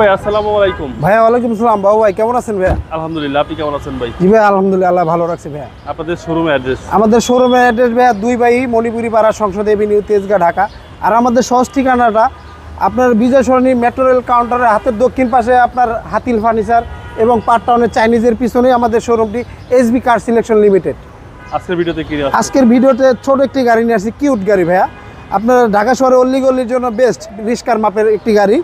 ভাই আসসালামু আলাইকুম। ওয়ালাইকুম বাবু ভাই কেমন আছেন আলহামদুলিল্লাহ আপনি কেমন আছেন ভাই? জি ভাই আলহামদুলিল্লাহ আল্লাহ ভালো রাখছে ভাইয়া। আপনাদের শোরুমে অ্যাড্রেস আমাদের শোরুমে অ্যাড্রেস দুই বাই মণিপুরি পাড়া সংসদ এভিনিউ তেজগাঁ ঢাকা। আর আমাদের সহজ ঠিকানাটা আপনার বিজয় সরণী মেট্রো রেল কাউন্টারের হাতের দক্ষিণ পাশে আপনার হাতিল ফার্নিচার এবং পার্ট টাউনের চাইনিজের পিছনে আমাদের শোরুমটি এসবি কার সিলেকশন লিমিটেড আজকের ভিডিওতে কি আজকের ভিডিওতে ছোট একটি গাড়ি নিয়ে আসছি কিউট গাড়ি ভাইয়া। আপনার ঢাকা শহরে অল্লি গল্লির জন্য বেস্ট রিস্কার মাপের একটি গাড়ি।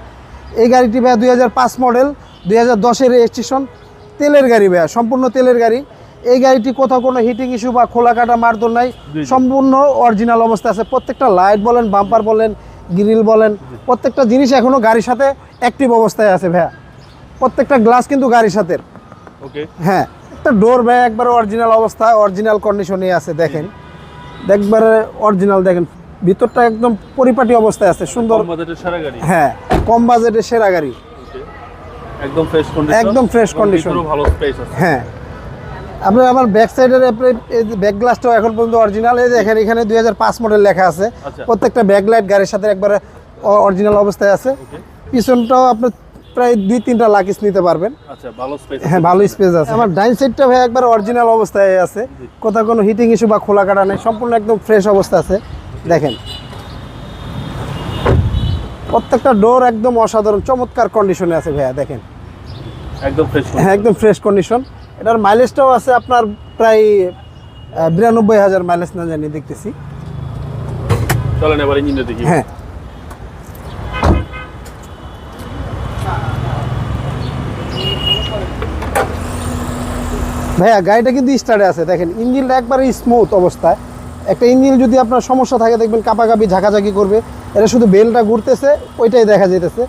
এই গাড়িটি ভাইয়া দুই হাজার পাঁচ মডেল দুই হাজার দশের রেজিস্ট্রেশন তেলের গাড়ি ভাইয়া সম্পূর্ণ তেলের গাড়ি। এই গাড়িটি কোথাও কোনো হিটিং ইস্যু বা খোলা কাটা মারদর নাই। সম্পূর্ণ অরিজিনাল অবস্থা আছে। প্রত্যেকটা লাইট বলেন বাম্পার বলেন গ্রিল বলেন প্রত্যেকটা জিনিস এখনও গাড়ির সাথে অ্যাক্টিভ অবস্থায় আছে ভাইয়া। প্রত্যেকটা গ্লাস কিন্তু গাড়ির সাথে। ওকে হ্যাঁ একটা ডোর ভাই একবার অরিজিনাল অবস্থা অরিজিনাল কন্ডিশনে আছে দেখেন। একবারে অরিজিনাল দেখেন। ভিতরটা একদম পরিপাটি অবস্থায় আছে সুন্দর। গাড়ি? হ্যাঁ কম বাজেটের সেরা গাড়ি। একদম ফ্রেশ কন্ডিশন একদম fresh condition। ভালো স্পেস আছে। হ্যাঁ। আপনার আমার ব্যাক সাইডের ব্যাক গ্লাসটাও এখন পর্যন্ত অরিজিনাল এই দেখেন এখানে দুই হাজার পাঁচ মডেল লেখা আছে। আচ্ছা। প্রত্যেকটা ব্যাক লাইট গাড়ির সাথে একবারে অরিজিনাল অবস্থায় আছে। পিছনটাও আপনার প্রায় দুই তিনটা লাকিস নিতে পারবেন। আচ্ছা হ্যাঁ ভালো স্পেস আছে। আমার ডাইন সাইডটা ভাই একবার অরিজিনাল অবস্থায় আছে। কোথাও কোনো হিটিং ইস্যু বা খোলা কাটা নেই সম্পূর্ণ একদম ফ্রেশ অবস্থা আছে। দেখেন। প্রত্যেকটা ডোর একদম অসাধারণ চমৎকার কন্ডিশনে আছে ভাইয়া দেখেন। একদম ফ্রেশ হ্যাঁ একদম ফ্রেশ কন্ডিশন এটার মাইলেজটাও আছে আপনার প্রায় বিরানব্বই হাজার মাইলেজ না জানি দেখতেছি। চলেন এবার ইঞ্জিনটা দেখি। হ্যাঁ। ভাইয়া গাড়িটা কিন্তু স্টার্টে আছে। দেখেন ইঞ্জিনটা একবারে স্মুথ অবস্থায়। একটা ইঞ্জিন যদি আপনার সমস্যা থাকে দেখবেন কাপাকাপি ঝাঁকাঝাঁকি করবে। এটা শুধু বেলটা ঘুরতেছে ওইটাই দেখা যেতেছে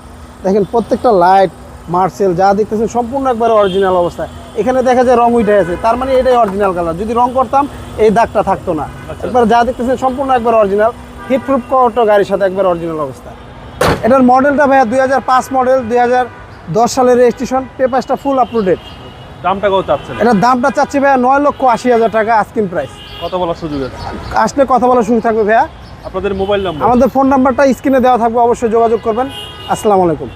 দেখেন প্রত্যেকটা লাইট মার্সেল যা দেখতেছেন সম্পূর্ণ একবারে অরিজিনাল অবস্থায়। এখানে দেখা যায় রং উঠে আছে তার মানে এটাই অরিজিনাল কালার যদি রং করতাম এই দাগটা থাকতো না। আচ্ছা। একবার যা দেখতেছেন সম্পূর্ণ একবার অরিজিনাল হিট প্রুফ কটো গাড়ির সাথে একবার অরিজিনাল অবস্থা। এটার মডেলটা ভাইয়া দুই হাজার পাঁচ মডেল দুই হাজার দশ সালের রেজিস্ট্রেশন পেপারসটা ফুল আপ টু ডেট দামটা কত চাচ্ছেন? এটার দামটা চাচ্ছি ভাইয়া নয় লক্ষ আশি হাজার টাকা আস্কিন প্রাইস কত বলার সুযোগ আছে। আসলে কথা বলার সুযোগ থাকবে ভাইয়া। আপনাদের মোবাইল নাম্বার? আমাদের ফোন নাম্বারটা স্ক্রিনে দেওয়া থাকবে অবশ্যই যোগাযোগ করবেন। আসসালামু আলাইকুম।